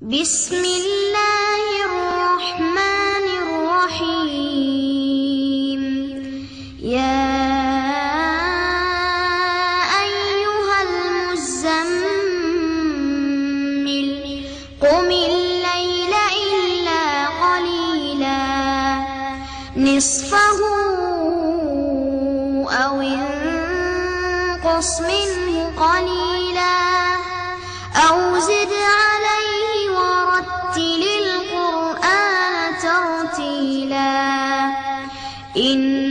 بسم الله إن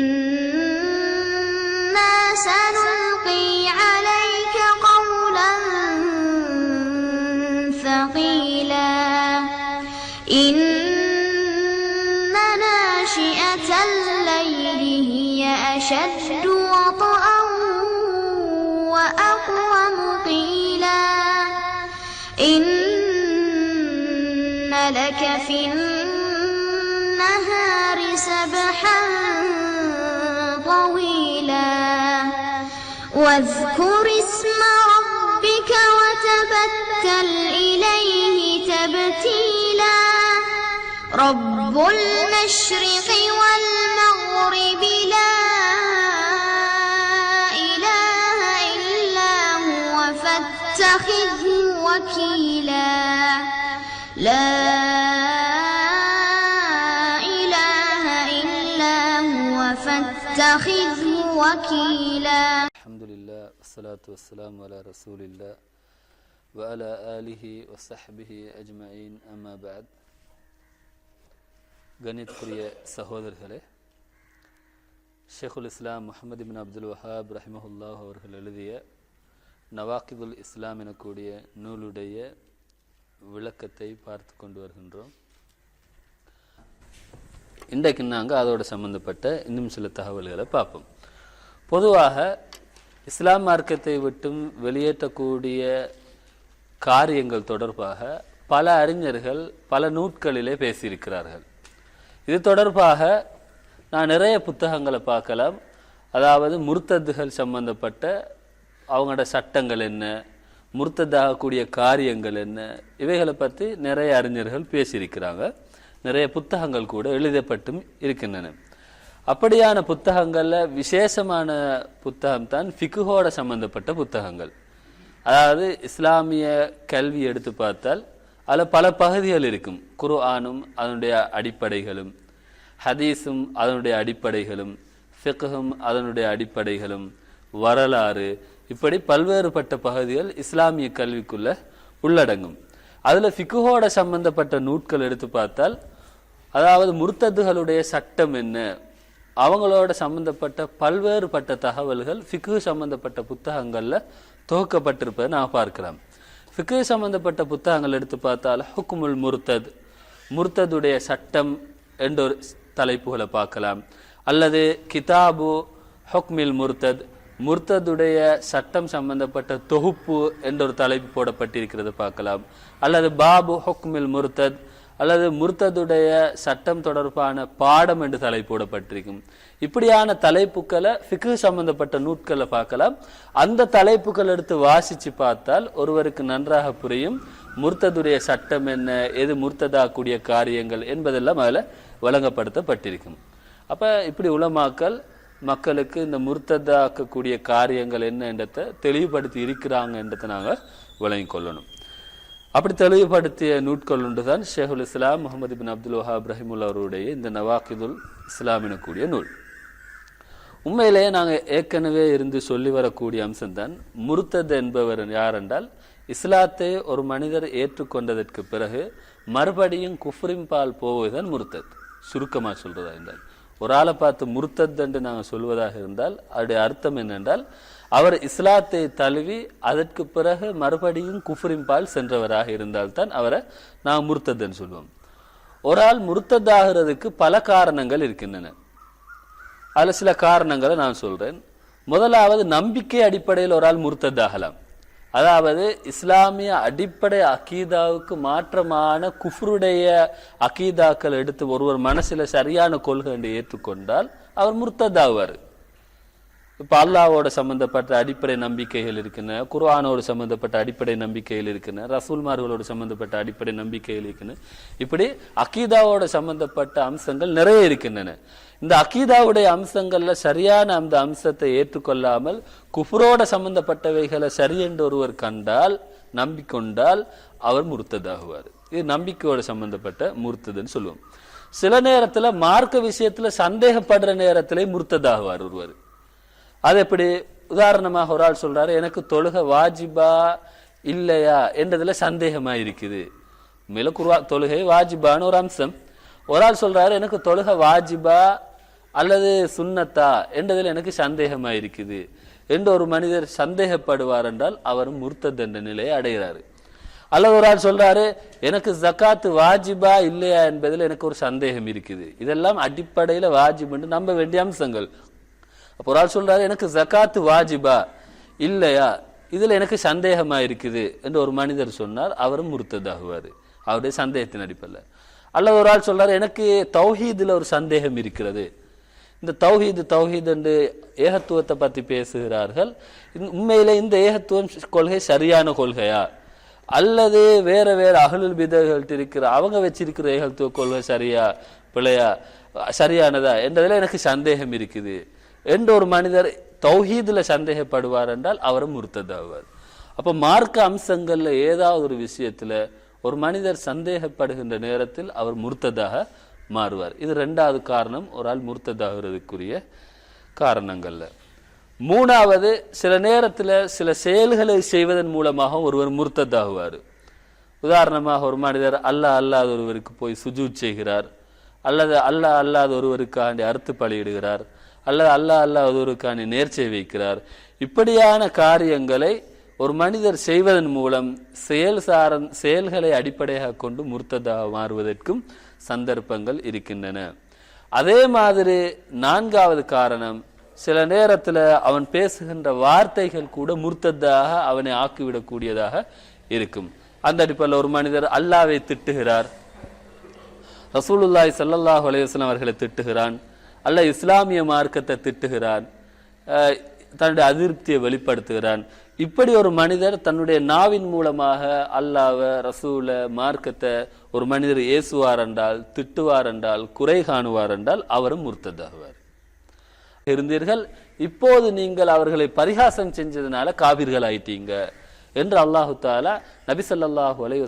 واذكر اسم ربك وتبتل إليه تبتيلا. رب المشرق والمغرب لا إله إلا هو فاتخذه وكيلا. لا إله إلا هو فاتخذه وكيلا. الحمد لله والصلاة والسلام على رسول الله وعلى آله وصحبه أجمعين أما بعد கணித்குரிய சகோதரர்களே ஷேகுல் இஸ்லாம் முஹம்மது பின் அப்துல் வஹாப் ரஹிமஹுல்லாஹ் அவர்கள் எழுதிய நவாக்கிதுல் இஸ்லாம் எனக்கூடிய நூலுடைய விளக்கத்தை பார்த்து கொண்டு வருகின்றோம் இன்றைக்கு நாங்கள் அதோட சம்பந்தப்பட்ட இன்னும் சில தகவல்களை பார்ப்போம் பொதுவாக இஸ்லாம் மார்க்கத்தை விட்டும் வெளியேற்றக்கூடிய காரியங்கள் தொடர்பாக பல அறிஞர்கள் பல நூட்களிலே பேசியிருக்கிறார்கள். இது தொடர்பாக நான் நிறைய புத்தகங்களை பார்க்கலாம். அதாவது முர்த்தத்துகள் சம்பந்தப்பட்ட அவங்களோட சட்டங்கள் என்ன முர்த்ததாகக்கூடிய காரியங்கள் என்ன இவைகளை பற்றி நிறைய அறிஞர்கள் பேசியிருக்கிறாங்க. நிறைய புத்தகங்கள் கூட எழுதப்பட்டும் இருக்கின்றன. அப்படியான புத்தகங்களில் விசேஷமான புத்தகம் தான் ஃபிகுஹோட சம்பந்தப்பட்ட புத்தகங்கள். அதாவது இஸ்லாமிய கல்வி எடுத்து பார்த்தால் அதில் பல பகுதிகள் இருக்கும். குர்ஆனும் அதனுடைய அடிப்படைகளும் ஹதீஸும் அதனுடைய அடிப்படைகளும் ஃபிக்ஹும் அதனுடைய அடிப்படைகளும் வரலாறு இப்படி பல்வேறுபட்ட பகுதிகள் இஸ்லாமிய கல்விக்குள்ள உள்ளடங்கும். அதில் ஃபிக்குஹோட சம்பந்தப்பட்ட நூட்கள் எடுத்து பார்த்தால் அதாவது முர்த்ததுகளுடைய சட்டம் என்ன அவங்களோட சம்பந்தப்பட்ட பல்வேறுபட்ட தகவல்கள் ஃபிக்கு சம்பந்தப்பட்ட புத்தகங்களில் தொகுக்கப்பட்டிருப்பதை நான் பார்க்கலாம் ஃபிக்கு சம்பந்தப்பட்ட புத்தகங்கள் எடுத்து பார்த்தால் ஹுக்குமுல் முர்த்தத் முர்த்ததுடைய சட்டம் என்ற ஒரு தலைப்புகளை பார்க்கலாம். அல்லது கிதாபு ஹொக்மில் முர்த்தத் முர்த்ததுடைய சட்டம் சம்பந்தப்பட்ட தொகுப்பு என்ற ஒரு தலைப்பு போடப்பட்டிருக்கிறது பார்க்கலாம். அல்லது பாபு ஹொக்மில் முர்த்தத் அல்லது முர்த்ததுடைய சட்டம் தொடர்பான பாடம் என்று தலைப்போடப்பட்டிருக்கும் இப்படியான தலைப்புக்களை ஃபிக்கு சம்பந்தப்பட்ட நூட்களை பார்க்கலாம். அந்த தலைப்புகள் எடுத்து வாசித்து பார்த்தால் ஒருவருக்கு நன்றாக புரியும் முர்த்ததுடைய சட்டம் என்ன எது முர்த்ததாக்கூடிய காரியங்கள் என்பதெல்லாம் அதில் வழங்கப்படுத்தப்பட்டிருக்கும் அப்போ இப்படி உலமாக்கல் மக்களுக்கு இந்த முர்த்ததாக்கக்கூடிய காரியங்கள் என்னன்றதை தெளிவுபடுத்தி இருக்கிறாங்கன்றதை நாங்கள் விளங்கிக் கொள்ளணும். அப்படி தெளிவுபடுத்திய நூட்கள் ஒன்றுதான் ஷேகுல் இஸ்லாம் முகமது பின் அப்துல் வஹா இப்ராஹிமுல் அவருடைய இந்த நவாக்கிதுல் இஸ்லாம் எனக்கூடிய நூல். உண்மையிலேயே நாங்கள் ஏற்கனவே இருந்து சொல்லி வரக்கூடிய அம்சம்தான் முருத்தத் என்பவர் யார் என்றால் இஸ்லாத்தை ஒரு மனிதர் ஏற்றுக்கொண்டதற்கு பிறகு மறுபடியும் குஃப்ரிம்பால் போவதுதான் முருத்தத். சுருக்கமாக சொல்றதா இருந்தால் ஒரு ஆளை பார்த்து முருத்தத் என்று நாங்கள் சொல்வதாக இருந்தால் அதனுடைய அர்த்தம் என்னென்றால் அவர் இஸ்லாத்தை தழுவி அதற்கு பிறகு மறுபடியும் குஃப்ரிம்பால் சென்றவராக இருந்தால்தான் அவரை நாம் முருத்தத்ன்னு சொல்லுவோம் ஒரு ஆள் முருத்ததாகிறதுக்கு பல காரணங்கள் இருக்கின்றன. அதில் சில காரணங்களை நான் சொல்கிறேன் முதலாவது நம்பிக்கை அடிப்படையில் ஒரு ஆள் முருத்ததாகலாம் அதாவது இஸ்லாமிய அடிப்படை அகீதாவுக்கு மாற்றமான குஃப்ருடைய அகீதாக்கள் எடுத்து ஒருவர் மனசில் சரியான கொள்கை என்று ஏற்றுக்கொண்டால் அவர் முர்த்ததாவார். இப்போ அல்லாவோட சம்பந்தப்பட்ட அடிப்படை நம்பிக்கைகள் இருக்குன்னு குர்ஆனோடு சம்பந்தப்பட்ட அடிப்படை நம்பிக்கைகள் இருக்குன்னு ரசூல்மார்களோடு சம்பந்தப்பட்ட அடிப்படை நம்பிக்கைகள் இருக்குன்னு இப்படி அக்கீதாவோட சம்பந்தப்பட்ட அம்சங்கள் நிறைய இருக்கின்றன. இந்த அக்கீதாவுடைய அம்சங்கள்ல சரியான அந்த அம்சத்தை ஏற்றுக்கொள்ளாமல் குஃப்ரோட சம்பந்தப்பட்டவைகளை சரியென்று ஒருவர் கண்டால் நம்பிக்கொண்டால் அவர் முர்த்ததாகுவார். இது நம்பிக்கையோட சம்பந்தப்பட்ட முர்த்ததுன்னு சொல்லுவோம். சில நேரத்துல மார்க்க விஷயத்துல சந்தேகப்படுற நேரத்திலே முர்த்ததாகுவார் ஒருவர். அது எப்படி? உதாரணமாக ஒரு ஆள் சொல்றாரு எனக்கு தொழுக வாஜிபா இல்லையா? என்றதுல சந்தேகமா இருக்குது. மேல குருவா தொழுகை வாஜிபான்னு ஒரு அம்சம். ஒரு ஆள் சொல்றாரு எனக்கு தொழுக வாஜிபா அல்லது சுன்னத்தா? என்றதில் எனக்கு சந்தேகமா இருக்குது. என்று ஒரு மனிதர் சந்தேகப்படுவார் என்றால் அவர் முர்த்த தண்ட நிலையை அடைகிறாரு. அல்லது ஒரு ஆள் சொல்றாரு எனக்கு ஜக்காத்து வாஜிபா இல்லையா? என்பதில் எனக்கு ஒரு சந்தேகம் இருக்குது. இதெல்லாம் அடிப்படையில் வாஜிப் என்று நம்ப வேண்டிய அம்சங்கள். அப்போ ஒரு ஆள் சொல்றாரு எனக்கு ஜக்காத்து வாஜிபா. இல்லையா? இதுல எனக்கு சந்தேகமா இருக்குது என்று ஒரு மனிதர் சொன்னார். அவரும் முருத்ததாகுவார். அவருடைய சந்தேகத்தின் அடிப்படையில். அல்லது ஒரு ஆள் சொல்றாரு எனக்கு தௌஹீதுல ஒரு சந்தேகம் இருக்கிறது. இந்த தௌஹீது தௌஹீத் என்று ஏகத்துவத்தை பத்தி பேசுகிறார்கள். உண்மையில இந்த ஏகத்துவம் கொள்கை சரியான கொள்கையா? அல்லது வேற வேற அகலுல் பிதர்கள்ட்ட இருக்கிற அவங்க வச்சிருக்கிற ஏகத்துவ கொள்கை சரியா பிழையா சரியானதா? என்றதுல எனக்கு சந்தேகம் இருக்குது. என்ற ஒரு மனிதர் தௌஹீதில் சந்தேகப்படுவார் என்றால் அவரும் முர்த்ததாவார். அப்போ மார்க்க அம்சங்களில் ஏதாவது ஒரு விஷயத்தில் ஒரு மனிதர் சந்தேகப்படுகின்ற நேரத்தில் அவர் முர்த்ததாக மாறுவார். இது ரெண்டாவது காரணம். ஒரு ஆள் முர்த்ததாகிறதுக்குரிய காரணங்களில். மூணாவது சில நேரத்தில் சில செயல்களை செய்வதன் மூலமாக ஒருவர் முர்த்ததாகுவார். உதாரணமாக ஒரு மனிதர் அல்லாஹ் அல்லாத ஒருவருக்கு போய் சுஜூத் செய்கிறார். அல்லது அல்லாஹ் அல்லாத ஒருவருக்காண்டி அறுத்து பலியிடுகிறார். அல்லது அல்லாஹ் அல்லா ஒருவருக்காண்டி நேர்ச்சை வைக்கிறார். இப்படியான காரியங்களை ஒரு மனிதர் செய்வதன் மூலம் செயல் சாரன் செயல்களை அடிப்படையாக கொண்டு முர்த்ததாக மாறுவதற்கும் சந்தர்ப்பங்கள் இருக்கின்றன. அதே மாதிரி நான்காவது காரணம் சில நேரத்துல அவன் பேசுகின்ற வார்த்தைகள் கூட முர்த்ததாக அவனை ஆக்கிவிடக்கூடியதாக இருக்கும். அந்த அடிப்படையில் ஒரு மனிதர் அல்லாவை திட்டுகிறார். ரசூலுல்லாய் ஸல்லல்லாஹு அலைஹி அவர்களை திட்டுகிறான். அல்ல இஸ்லாமிய மார்க்கத்தை திட்டுகிறான் தன்னுடைய அதிருப்தியை வெளிப்படுத்துகிறான். இப்படி ஒரு மனிதர் தன்னுடைய நாவின் மூலமாக அல்லாஹ்வ ரசூல மார்க்கத்தை ஒரு மனிதர் ஏசுவார் என்றால் திட்டுவார் என்றால் குறை காணுவார் என்றால் அவரும் முர்த்ததாகுவார். இருந்தீர்கள் இப்போது நீங்கள் அவர்களை பரிகாசம் செஞ்சதுனால காவிர்கள் ஆயிட்டீங்க என்று அல்லாஹு தாலா நபி ஸல்லல்லாஹு அலைஹி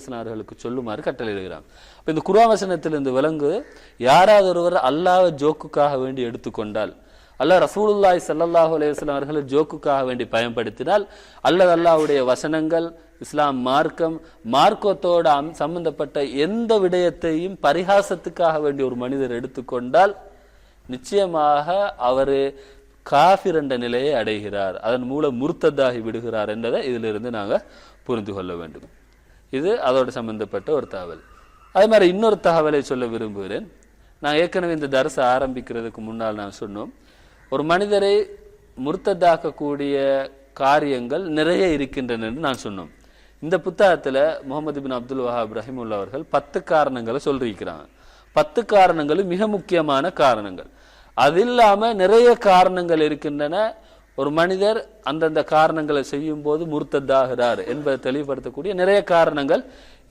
சொல்லுமாறு கட்டளையிடுகிறான். இப்போ இந்த குர்ஆன் விலங்கு யாராவது ஒருவர் அல்லாஹ் ஜோக்குக்காக வேண்டி எடுத்துக்கொண்டால் அல்லாஹ் ரசூலுல்லாய் ஸல்லல்லாஹு அலைஹி அவர்களை ஜோக்குக்காக வேண்டி பயன்படுத்தினால் அல்லது அல்லாஹ்வுடைய வசனங்கள் இஸ்லாம் மார்க்கம் மார்க்கத்தோட அம்- சம்பந்தப்பட்ட எந்த விடயத்தையும் பரிகாசத்துக்காக வேண்டி ஒரு மனிதர் எடுத்துக்கொண்டால் நிச்சயமாக அவர் காஃபிர் என்ற நிலையை அடைகிறார். அதன் மூலம் முர்த்ததாகி விடுகிறார் என்பதை இதிலிருந்து நாங்கள் புரிந்து கொள்ள வேண்டும். இது அதோடு சம்பந்தப்பட்ட ஒரு தகவல். அதே மாதிரி இன்னொரு தகவலை சொல்ல விரும்புகிறேன். நான் ஏற்கனவே இந்த தரிசை ஆரம்பிக்கிறதுக்கு முன்னால் நான் சொன்னோம். ஒரு மனிதரை முர்த்ததாக்கக்கூடிய காரியங்கள் நிறைய இருக்கின்றன என்று நான் சொன்னோம். இந்த புத்தகத்தில் முகமது பின் அப்துல் வஹாப் ரஹிமுல்லா அவர்கள் பத்து காரணங்களை சொல்லியிருக்கிறாங்க. பத்து காரணங்களும் மிக முக்கியமான காரணங்கள். அது இல்லாமல் நிறைய காரணங்கள் இருக்கின்றன. ஒரு மனிதர் அந்தந்த காரணங்களை செய்யும் போது முர்த்ததாகிறார் என்பதை தெளிவுபடுத்தக்கூடிய நிறைய காரணங்கள்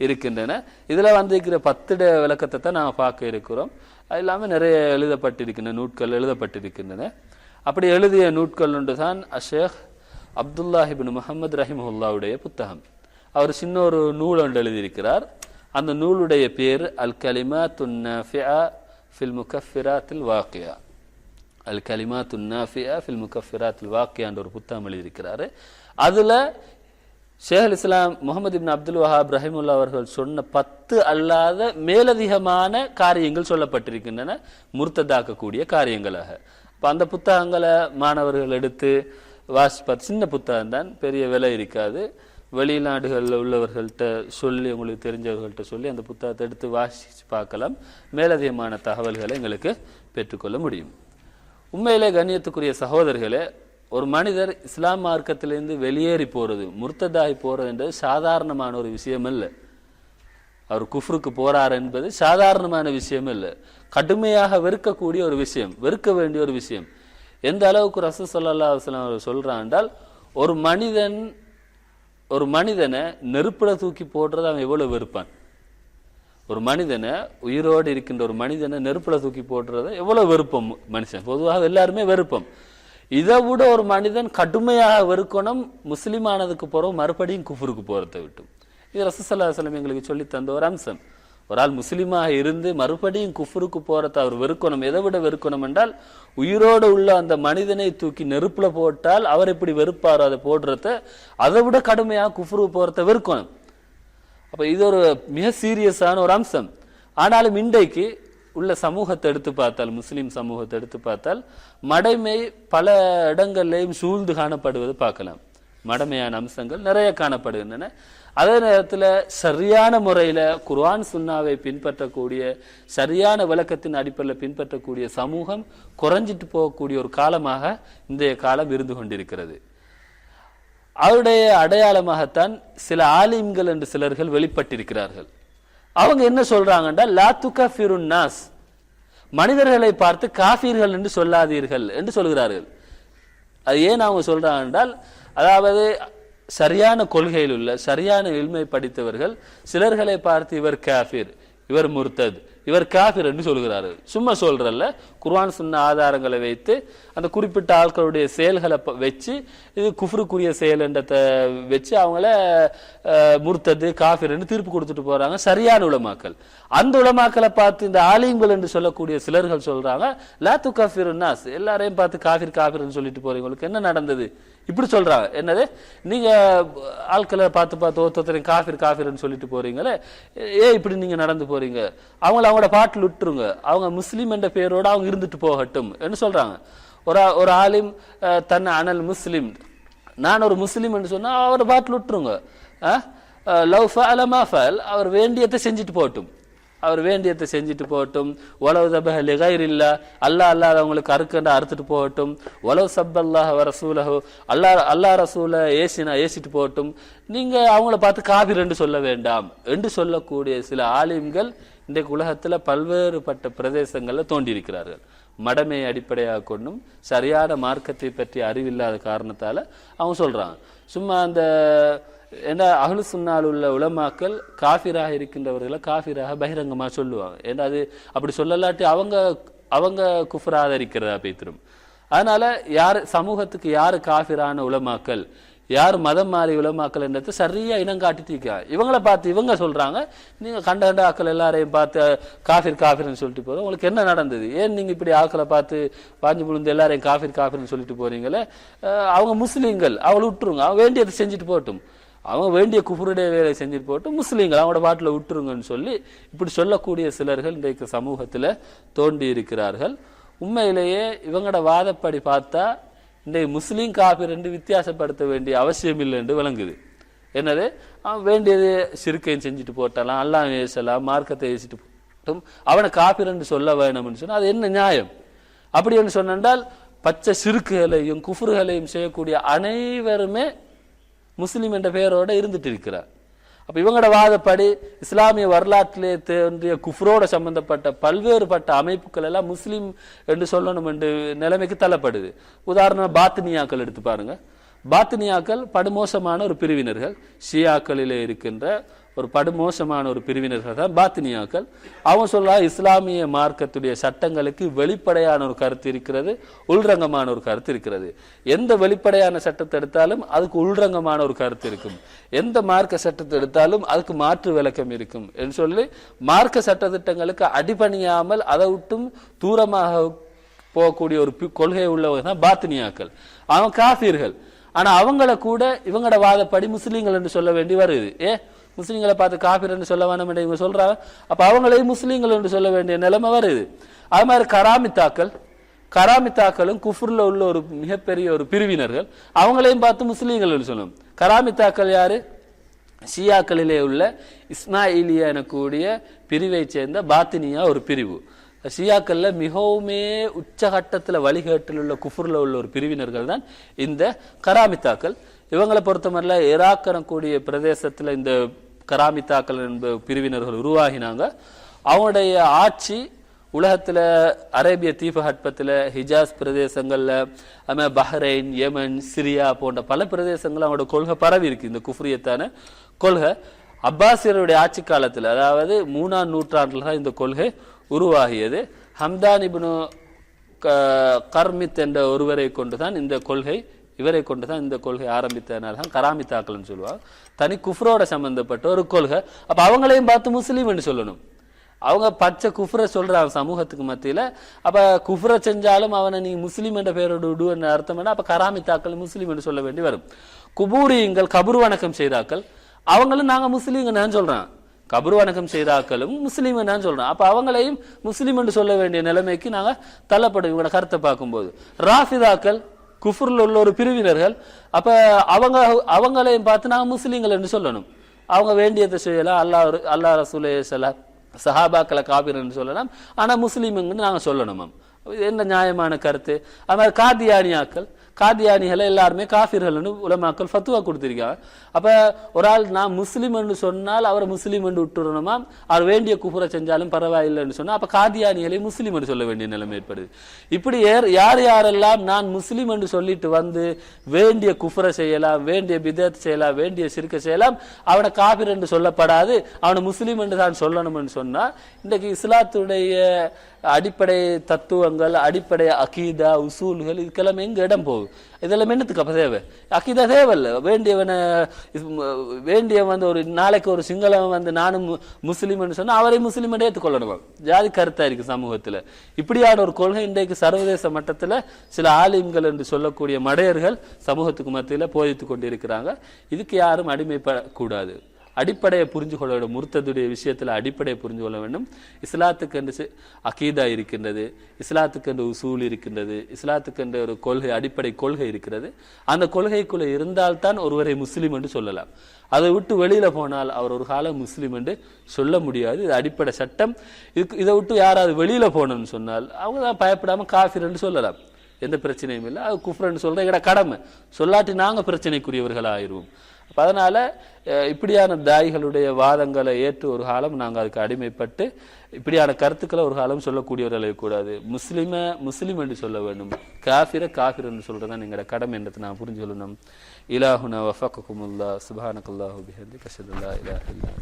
இருக்கின்றன. இதில் வந்திருக்கிற பத்திட விளக்கத்தை தான் நாம் பார்க்க இருக்கிறோம். அது இல்லாமல் நிறைய எழுதப்பட்டிருக்கின்றன நூட்கள் எழுதப்பட்டிருக்கின்றன. அப்படி எழுதிய நூட்கள் ஒன்று தான் அஷேக் அப்துல்லாஹிபின் முகமது ரஹிமுல்லாவுடைய புத்தகம். அவர் சின்ன ஒரு நூல் ஒன்று எழுதியிருக்கிறார். அந்த நூலுடைய பேர் அல் கலிமா துன்னாஃபியா ஃபில் முகஃபிராத்தில் வாக்கியா. அல் கலிமா துன்னாஃபியா ஃபில் முகஃபிராத்தில் வாக்கியான்ற ஒரு புத்தகம் எழுதியிருக்கிறாரு. அதில் ஷேக் இஸ்லாம் முகமது இப்னு அப்துல் வஹாப் ரஹிமுல்லா அவர்கள் சொன்ன பத்து அல்லாத மேலதிகமான காரியங்கள் சொல்லப்பட்டிருக்கின்றன முர்த்ததாக்கக்கூடிய காரியங்களாக. இப்போ அந்த புத்தகங்களை மாணவர்கள் எடுத்து வாசிப்பார் சின்ன புத்தகம் தான் பெரிய விலை இருக்காது. வெளிநாடுகளில் உள்ளவர்கள்ட்ட சொல்லி உங்களுக்கு தெரிஞ்சவர்கள்ட்ட சொல்லி அந்த புத்தகத்தை எடுத்து வாசித்து பார்க்கலாம். மேலதிகமான தகவல்களை எங்களுக்கு பெற்றுக்கொள்ள முடியும். உண்மையிலே கண்ணியத்துக்குரிய சகோதரர்களே ஒரு மனிதர் இஸ்லாம் மார்க்கத்திலிருந்து வெளியேறி போகிறது முர்த்ததாகி என்பது சாதாரணமான ஒரு விஷயம் இல்லை அவர் குஃப்ருக்கு போகிறார் என்பது சாதாரணமான விஷயம் இல்லை கடுமையாக வெறுக்கக்கூடிய ஒரு விஷயம் வெறுக்க வேண்டிய ஒரு விஷயம். எந்த அளவுக்கு ரசூ சொல்லல்லா அலைஹி அவர் சொல்றான் என்றால் ஒரு மனிதன் ஒரு மனிதனை நெருப்பில் தூக்கி போடுறது அவன் எவ்வளவு வெறுப்பான். ஒரு மனிதனை உயிரோடு இருக்கின்ற ஒரு மனிதனை நெருப்பில் தூக்கி போடுறத எவ்வளவு வெறுப்பம் மனுஷன். பொதுவாக எல்லாருமே வெறுப்பம். இதை விட ஒரு மனிதன் கடுமையாக வெறுக்கணும் முஸ்லீமானதுக்கு ஆனதுக்கு மறுபடியும் குஃபுருக்கு போகிறத விட்டு. இது ரசசல்லா சலம் எங்களுக்கு சொல்லி தந்த ஒரு அம்சம். ஒரு ஆள் முஸ்லீமாக இருந்து மறுபடியும் குஃபுருக்கு போகிறத அவர் வெறுக்கணும். எதை விட வெறுக்கணும் என்றால் உயிரோடு உள்ள அந்த மனிதனை தூக்கி நெருப்பில் போட்டால் அவர் எப்படி வெறுப்பாரோ அதை போடுறத அதை விட கடுமையாக குஃபுருக்கு போகிறத வெறுக்கணும். அப்போ இது ஒரு மிக சீரியஸான ஒரு அம்சம். ஆனாலும் இன்றைக்கு உள்ள சமூகத்தை எடுத்து பார்த்தால் முஸ்லீம் சமூகத்தை எடுத்து பார்த்தால் மடைமை பல இடங்கள்லேயும் சூழ்ந்து காணப்படுவது பார்க்கலாம். மடமையான அம்சங்கள் நிறைய காணப்படுகின்றன. அதே நேரத்தில் சரியான முறையில் குர்ஆன் சுன்னாவை பின்பற்றக்கூடிய சரியான விளக்கத்தின் அடிப்படையில் பின்பற்றக்கூடிய சமூகம் குறைஞ்சிட்டு போகக்கூடிய ஒரு காலமாக இன்றைய காலம் இருந்து கொண்டிருக்கிறது. அவருடைய அடையாளமாகத்தான் சில ஆலிம்கள் என்று சிலர்கள் வெளிப்பட்டிருக்கிறார்கள். அவங்க என்ன சொல்றாங்கன்னா லாத்துக்கா ஃபிருன்னாஸ் மனிதர்களை பார்த்து காஃபீர்கள் என்று சொல்லாதீர்கள் என்று சொல்கிறார்கள். அது ஏன் அவங்க சொல்றாங்க என்றால் அதாவது சரியான கொள்கையில் உள்ள சரியான எளிமை படித்தவர்கள் சிலர்களை பார்த்து இவர் காஃபீர் இவர் முர்த்தத். இவர் காஃபிர் என்று சொல்கிறாரு. சும்மா சொல்றல்ல குர்வான் சொன்ன ஆதாரங்களை வைத்து அந்த குறிப்பிட்ட ஆட்களுடைய செயல்களை வச்சு இது குஃபுருக்குரிய செயல் என்றதை வச்சு அவங்கள அஹ், காஃபிர் என்று தீர்ப்பு கொடுத்துட்டு போறாங்க சரியான உலமாக்கள். அந்த உலமாக்களை பார்த்து இந்த ஆலிம்கள் என்று சொல்லக்கூடிய சிலர்கள் சொல்றாங்க லாத்து காஃபிர் நாஸ் எல்லாரையும் பார்த்து காஃபிர் காஃபிர்னு சொல்லிட்டு போறவங்களுக்கு என்ன நடந்தது? இப்படி சொல்றாங்க. என்னது? நீங்க ஆட்களை பார்த்து பார்த்து ஒருத்தரையும் காஃபிர் காஃபிர்னு சொல்லிட்டு போறீங்களே ஏ இப்படி நீங்க நடந்து போறீங்க? அவங்கள அவங்களோட பாட்டில் விட்டுருங்க. அவங்க முஸ்லீம் என்ற பேரோட அவங்க இருந்துட்டு போகட்டும் என்று சொல்றாங்க. ஒரு ஒரு ஆலிம் தன்னை அனல் முஸ்லீம். நான் ஒரு முஸ்லீம் என்று சொன்னால் அவரோட பாட்டில் விட்டுருங்க. லவ் ஃபல் அவர் வேண்டியதை செஞ்சுட்டு போகட்டும். அவர் வேண்டியதை செஞ்சுட்டு போகட்டும். உலவு தபஹ லிகைரில்லா. அல்லாஹ் அல்லாதவங்களுக்கு அறுக்கண்டா அறுத்துட்டு போகட்டும். உலவு சப்பல்லாஹ் வர ரசூலஹு. அல்லாஹ் அல்லாஹ் ரசூல ஏசினா ஏசிட்டு போகட்டும். நீங்கள் அவங்கள பார்த்து காபிர் என்று சொல்ல வேண்டாம் என்று சொல்லக்கூடிய சில ஆலிம்கள் இன்றைக்கு உலகத்தில் பல்வேறுபட்ட பிரதேசங்களில் தோண்டியிருக்கிறார்கள் மடமையை அடிப்படையாக கொண்டும் சரியான மார்க்கத்தை பற்றி அறிவில்லாத காரணத்தால் அவங்க சொல்கிறாங்க சும்மா அந்த ஏன்னா அகலு சுன்னால் உள்ள உலமாக்கள் காஃபிராக இருக்கின்றவர்களை காஃபிராக பகிரங்கமாக சொல்லுவாங்க. ஏன்னா அது அப்படி சொல்லலாட்டி அவங்க அவங்க குஃபர் ஆதரிக்கிறதா பேத்திரும். அதனால யார் சமூகத்துக்கு யார் காஃபிரான உலமாக்கள் யார் மதம் மாறி உலமாக்கள் என்றது சரியாக இனம் காட்டிட்டு இவங்களை பார்த்து இவங்க சொல்கிறாங்க நீங்கள் கண்ட கண்ட ஆக்கள் எல்லாரையும் பார்த்து காஃபிர் காஃபிர்னு சொல்லிட்டு போறோம். உங்களுக்கு என்ன நடந்தது? ஏன் நீங்கள் இப்படி ஆக்களை பார்த்து பாஞ்சு புழுந்து எல்லாரையும் காஃபிர் காஃபிர்னு சொல்லிட்டு போகிறீங்களே அவங்க முஸ்லீம்கள் அவளை விட்டுருங்க. அவங்க வேண்டியதை செஞ்சுட்டு போகட்டும். அவங்க வேண்டிய குஃபருடைய வேலை செஞ்சுட்டு போட்டு முஸ்லீம்கள் அவங்களோட பாட்டில் விட்டுருங்கன்னு சொல்லி இப்படி சொல்லக்கூடிய சிலர்கள் இன்றைக்கு சமூகத்தில் தோண்டி இருக்கிறார்கள். உண்மையிலேயே இவங்களோட வாதப்படி பார்த்தா இன்றைக்கு முஸ்லீம் காபி ரெண்டு வித்தியாசப்படுத்த வேண்டிய அவசியம் இல்லை என்று விளங்குது. என்னது? அவன் வேண்டியது சிறுக்கையும் செஞ்சுட்டு போட்டலாம் அல்லாஹ் ஏசலாம் மார்க்கத்தை ஏசிட்டு போட்டும் அவனை காபி ரெண்டு சொல்ல வேணும்னு சொன்னால் அது என்ன நியாயம்? அப்படி என்று சொன்னால் பச்சை சிறுக்குகளையும் குஃபுறுகளையும் செய்யக்கூடிய அனைவருமே முஸ்லீம் என்ற பெயரோட இருந்துட்டு இருக்கிறார். அப்போ இவங்களோட வாதப்படி இஸ்லாமிய வரலாற்றிலே தோன்றிய குஃப்ரோட சம்பந்தப்பட்ட பல்வேறுபட்ட அமைப்புகள் எல்லாம் முஸ்லீம் என்று சொல்லணும் என்று நிலைமைக்கு தள்ளப்படுது. உதாரணம் பாத்னியாக்கள் எடுத்து பாருங்கள் பாத்தினியாக்கள் படுமோசமான ஒரு பிரிவினர்கள். ஷியாக்களிலே இருக்கின்ற ஒரு படுமோசமான ஒரு பிரிவினர்கள் தான் பாத்தினியாக்கள். அவன் சொல்றா இஸ்லாமிய மார்க்கத்துடைய சட்டங்களுக்கு வெளிப்படையான ஒரு கருத்து இருக்கிறது உள்ரங்கமான ஒரு கருத்து இருக்கிறது. எந்த வெளிப்படையான சட்டத்தை எடுத்தாலும் அதுக்கு உள்ரங்கமான ஒரு கருத்து இருக்கும். எந்த மார்க்க சட்டத்தை எடுத்தாலும் அதுக்கு மாற்று விளக்கம் இருக்கும். என்று சொல்லி மார்க்க சட்டத்திட்டங்களுக்கு அடிபணியாமல் அதை விட்டும் தூரமாக போகக்கூடிய ஒரு கொள்கை உள்ளவங்க தான் பாத்தினியாக்கள். அவன் காஃபீர்கள். ஆனா அவங்கள கூட இவங்களோட வாதப்படி முஸ்லீம்கள் என்று சொல்ல வேண்டி வருது. ஏ முஸ்லீம்களை பார்த்து காபிர் என்று சொல்ல வேணும் என்று இவங்க சொல்றாங்க. அப்ப அவங்களையும் முஸ்லீம்கள் என்று சொல்ல வேண்டிய நிலைமை வருது. அது மாதிரி கராமித்தாக்கள் கராமித்தாக்களும் குஃப்ர்ல உள்ள ஒரு மிகப்பெரிய ஒரு பிரிவினர்கள் அவங்களையும் பார்த்து முஸ்லீம்கள் என்று சொல்லணும் கராமித்தாக்கள் யாரு? ஷியாக்களிலே உள்ள இஸ்மாயிலியா எனக்கூடிய பிரிவை சேர்ந்த பாத்தினியா ஒரு பிரிவு. ஷியாக்கள்ல மிகவுமே உச்சகட்டத்தில் வழிகேட்டில் உள்ள குஃபூரில் உள்ள ஒரு பிரிவினர்கள் தான் இந்த கராமித்தாக்கள். இவங்களை பொறுத்தமரில் ஈராக் பிரதேசத்தில் இந்த கராமித்தாக்கள் என்ப பிரிவினர்கள் உருவாகினாங்க. அவங்களுடைய ஆட்சி உலகத்தில் அரேபிய தீபகற்பத்தில் ஹிஜாஸ் பிரதேசங்களில் அதுமாதிரி பஹ்ரைன் யெமன் சிரியா போன்ற பல பிரதேசங்கள் அவங்களோட கொள்கை பரவி இருக்கு. இந்த குஃப்ரியத்தான கொள்கை. அப்பாசியருடைய ஆட்சி காலத்தில் அதாவது மூணாம் நூற்றாண்டில் தான் இந்த கொள்கை உருவாகியது. ஹம்தான் இப்னு க- கர்மித் என்ற ஒருவரை கொண்டுதான் இந்த கொள்கை இவரை கொண்டு தான் இந்த கொள்கை ஆரம்பித்ததுனால தான் கராமித்தாக்கள்னு சொல்லுவாங்க. தனி குஃப்ரோட சம்மந்தப்பட்ட ஒரு கொள்கை. அப்போ அவங்களையும் பார்த்து முஸ்லீம்னு சொல்லணும். அவங்க பச்சை குஃப்ரை சொல்கிறாங்க சமூகத்துக்கு மத்தியில். அப்போ குஃப்ரை செஞ்சாலும் அவனை நீ முஸ்லீம் என்ற பெயரோடு விடுன்னு அர்த்தம் என்ன? அப்போ கராமித்தாக்கள் முஸ்லீம் என்று சொல்ல வேண்டி வரும். குபூரியுங்கள் கபூர் வணக்கம் செய்தாக்கள். அவங்களும் நாங்க முஸ்லீம்னு சொல்கிறேன் கபர் வணக்கம் செய்தாக்களும் முஸ்லீம் தான் சொல்றோம் அப்ப அவங்களையும் முஸ்லீம் என்று சொல்ல வேண்டிய நிலைமைக்கு நாங்க தள்ளப்படும். இவங்களோட கருத்தை பார்க்கும்போது. ராஃபிதாக்கள் குஃபுர்ல உள்ள ஒரு பிரிவினர்கள் அப்ப அவங்க அவங்களையும் பார்த்து நாங்க முஸ்லீம்கள் என்று சொல்லணும். அவங்க வேண்டியதை செய்யலாம் அல்லா அல்லா ரசூலே சலாம் சஹாபாக்களை என்று சொல்லலாம். ஆனா முஸ்லீமுங்கன்னு நாங்க சொல்லணும் மேம். என்ன நியாயமான கருத்து? அது மாதிரி காதியானியாக்கள் காதியானிகளை எல்லாருமே காஃபிர்கள்னு உலமாக்கள் ஃபத்துவா கொடுத்துருக்காங்க. அப்போ ஒரு ஆள் நான் முஸ்லீம்னு சொன்னால் அவரை முஸ்லீம்னு விட்டுறணுமா? அவர் வேண்டிய குஃபுரை செஞ்சாலும் பரவாயில்லைன்னு சொன்னால் அப்போ காதியானிகளை முஸ்லீம்னு சொல்ல வேண்டிய நிலைமை ஏற்படுது. இப்படி ஏர்- யார் யாரெல்லாம் நான் முஸ்லீம் என்று சொல்லிட்டு வந்து வேண்டிய குஃபரை செய்யலாம் வேண்டிய பிதத் செய்யலாம் வேண்டிய சிறுக்க செய்யலாம் அவனை காபிர் என்று சொல்லப்படாது அவனை முஸ்லீம் என்று தான் சொல்லணும்னு சொன்னால் இன்றைக்கு இஸ்லாத்துடைய அடிப்படை தத்துவங்கள் அடிப்படை அகீதா உசூல்கள் இதுக்கெல்லாம் எங்கே இடம் போகும் இதெல்லாம் என்னத்துக்கு அப்போ தேவை? அகீதா தேவையில்லை. வேண்டியவனை வேண்டியவன் வந்து ஒரு நாளைக்கு ஒரு சிங்களவன் வந்து நானும் மு- முஸ்லீம்னு சொன்னால் அவரை முஸ்லீம் ஏற்றுக்கொள்ளணும் ஜாதி கருத்தாக இருக்குது சமூகத்தில். இப்படியான ஒரு கொள்கை இன்றைக்கு சர்வதேச மட்டத்தில் சில ஆலிம்கள் என்று சொல்லக்கூடிய மடையர்கள் சமூகத்துக்கு மத்தியில் போதித்து கொண்டிருக்கிறாங்க. இதுக்கு யாரும் அடிமைப்படக்கூடாது. அடிப்படையை புரிஞ்சு கொள்ள வேண்டும். முருத்ததுடைய விஷயத்துல அடிப்படையை புரிஞ்சு கொள்ள வேண்டும். இஸ்லாத்துக்கு என்று அகீதா இருக்கின்றது. இஸ்லாத்துக்கு என்று உசூல் இருக்கின்றது. இஸ்லாத்துக்கு என்ற ஒரு கொள்கை அடிப்படை கொள்கை இருக்கிறது. அந்த கொள்கைக்குள்ளே இருந்தால்தான் ஒருவரை முஸ்லீம் என்று சொல்லலாம். அதை விட்டு வெளியில போனால் அவர் ஒரு காலம் முஸ்லீம் என்று சொல்ல முடியாது. இது அடிப்படை சட்டம். இதுக்கு இதை விட்டு யாராவது வெளியில போகணும்னு சொன்னால் அவங்க தான் பயப்படாம காஃபிர் என்று சொல்லலாம். எந்த பிரச்சனையும் இல்லை. அது குஃப்ரன்னு சொல்றது எங்கட கடமை. சொல்லாட்டி நாங்க பிரச்சனைக்குரியவர்கள் ஆயிடுவோம் அப்போ அதனால் இப்படியான தாய்களுடைய வாதங்களை ஏற்று ஒரு காலம் நாங்கள் அதுக்கு அடிமைப்பட்டு இப்படியான கருத்துக்களை ஒரு காலம் சொல்லக்கூடியவர்களை கூடாது முஸ்லீமை முஸ்லீம் என்று சொல்ல வேண்டும். காஃபிர காஃபிர் என்று சொல்றதுதான் எங்களோட கடமை என்றது நான் புரிஞ்சு சொல்லணும் இலாஹுனா வஃபக்குமுல்லா சுபானக்குல்லாஹு பிஹந்தி கஷதுல்லா இலா இல்லா